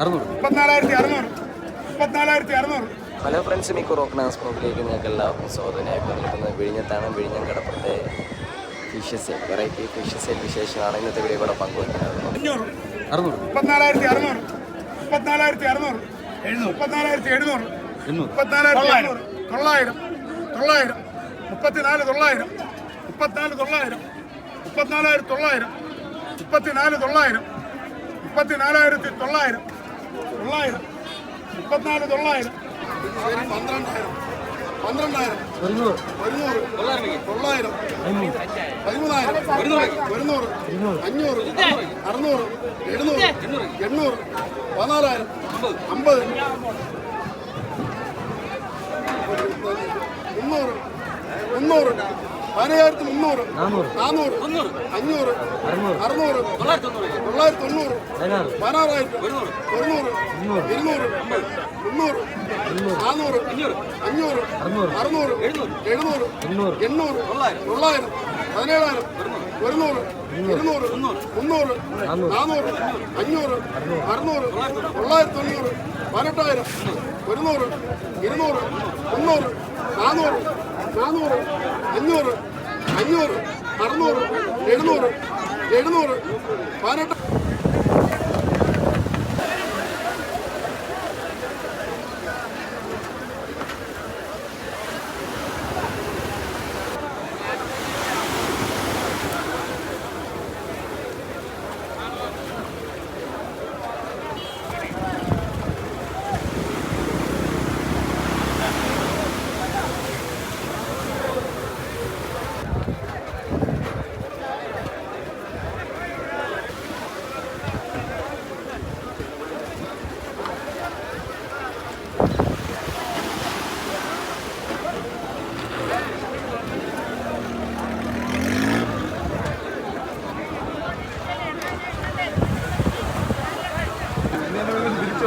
അറുന്നൂറ്. മുപ്പത്തിനാലായിരത്തി അറുന്നൂറ്. മുപ്പത്തിനാലായിരത്തി അറുന്നൂറ്. ഹലോ ഫ്രണ്ട്സ് മിക്കു റോക്കനാസ് ബ്ലോഗിലേക്ക് നിങ്ങൾക്ക് എല്ലാവർക്കും സ്വാതന്ത്ര്യമായി പറഞ്ഞിരിക്കുന്നത് വിഴിഞ്ഞത്താണ് വിഴിഞ്ഞം കടപ്പുറത്തെ ഫിഷസ് വെറൈറ്റി ഫിഷസ് വിശേഷമാണ് ഇന്നത്തെ വീഡിയോ കൂടെ പങ്കുവയ്ക്കുന്നത്. അഞ്ഞൂറ്. അറുന്നൂറ്. മുപ്പത്തിനാലായിരത്തി അറുന്നൂറ്. മുപ്പത്തിനാലായിരത്തി അറുന്നൂറ്. മുപ്പത്തിനാലായിരത്തി എഴുന്നൂറ് എണ്ണൂറ്. മുപ്പത്തിനാലായിരത്തി അറുന്നൂറ് തൊള്ളായിരം. തൊള്ളായിരം. മുപ്പത്തിനാല് തൊള്ളായിരം. മുപ്പത്തിനാല് തൊള്ളായിരം. മുപ്പത്തിനാലായിരത്തി തൊള്ളായിരം. മുപ്പത്തിനാല് തൊള്ളായിരം. മുപ്പത്തിനാലായിരത്തി തൊള്ളായിരം. തൊള്ളായിരം. മുപ്പത്തിനാല് തൊള്ളായിരം. പന്ത്രണ്ടായിരം. പന്ത്രണ്ടായിരം. ഒരുന്നൂറ്. ഒരുന്നൂറ്. തൊള്ളായിരം. പതിമൂന്നായിരം. ഒരുന്നൂറ്. അഞ്ഞൂറ്. അറുന്നൂറ്. എഴുന്നൂറ്. എണ്ണൂറ്. പതിനാലായിരം അമ്പത്. മുന്നൂറ്. മുന്നൂറ്. പതിനയ്യായിരത്തി മുന്നൂറ് നാനൂറ് അഞ്ഞൂറ് അറുന്നൂറ് തൊള്ളായിരത്തി തൊണ്ണൂറ് പതിനാറ്. പതിനാറായിരത്തി തൊണ്ണൂറ് ഇരുന്നൂറ്. മുന്നൂറ് നാനൂറ് അഞ്ഞൂറ്. അറുന്നൂറ് അറുന്നൂറ് എഴുന്നൂറ്. എണ്ണൂറ്. എണ്ണൂറ് തൊള്ളായിരം. പതിനേഴായിരം ഒരുന്നൂറ്. ഇരുന്നൂറ്. മുന്നൂറ്. നാനൂറ്. അഞ്ഞൂറ് അറുന്നൂറ് തൊള്ളായിരത്തി തൊണ്ണൂറ് പതിനെട്ടായിരം ഒരുന്നൂറ് ഇരുന്നൂറ് മുന്നൂറ് നാനൂറ് നാനൂറ് അഞ്ഞൂറ് അഞ്ഞൂറ് അറുന്നൂറ് എഴുന്നൂറ് എഴുന്നൂറ്. പതിനെട്ട്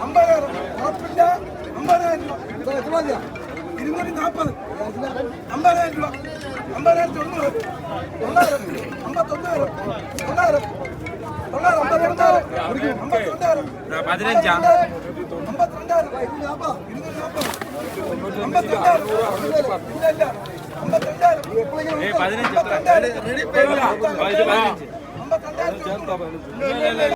അമ്പതിനായിരം ഉറപ്പില്ല അമ്പതിനായിരം രൂപ എത്ര മതിയാ ഇരുന്നൂറ്റി നാൽപ്പത് അമ്പതിനായിരം രൂപ അമ്പതിനായിരത്തി തൊണ്ണൂറ് തൊള്ളായിരം അമ്പത്തൊന്നായിരം തൊള്ളായിരം തൊള്ളായിരം അമ്പത്തിരണ്ടായിരം അമ്പത്തിരണ്ടായിരം പതിനഞ്ചാം അമ്പത്തിരണ്ടായിരം നാൽപ്പത് ഇരുന്നൂറ്റി നാൽപ്പത് അമ്പത്തിരണ്ടായിരം ഇല്ല ഇല്ല അമ്പത്തിരണ്ടായിരം അമ്പത്തിരണ്ടായിരം അമ്പത്തിരണ്ടായിരം